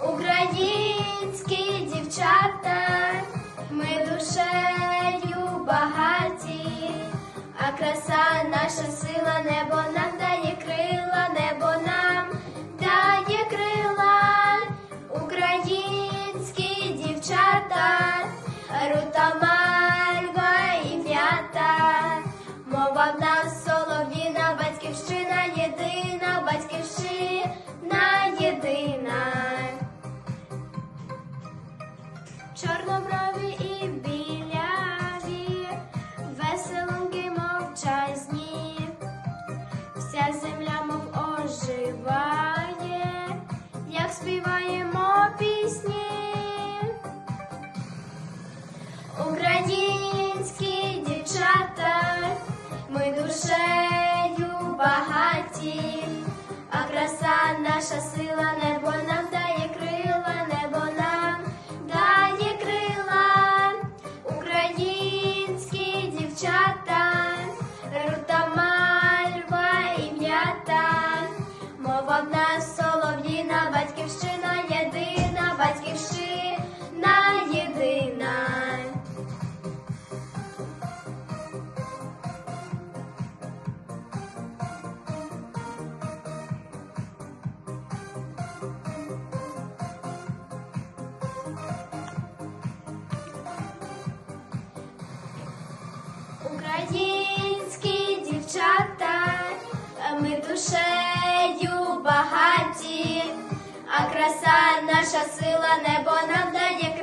Українські дівчата, ми душею багаті, а краса наша сила небо на. наша сила не українські дівчата, ми душею багаті, а краса наша сила небо нам дає.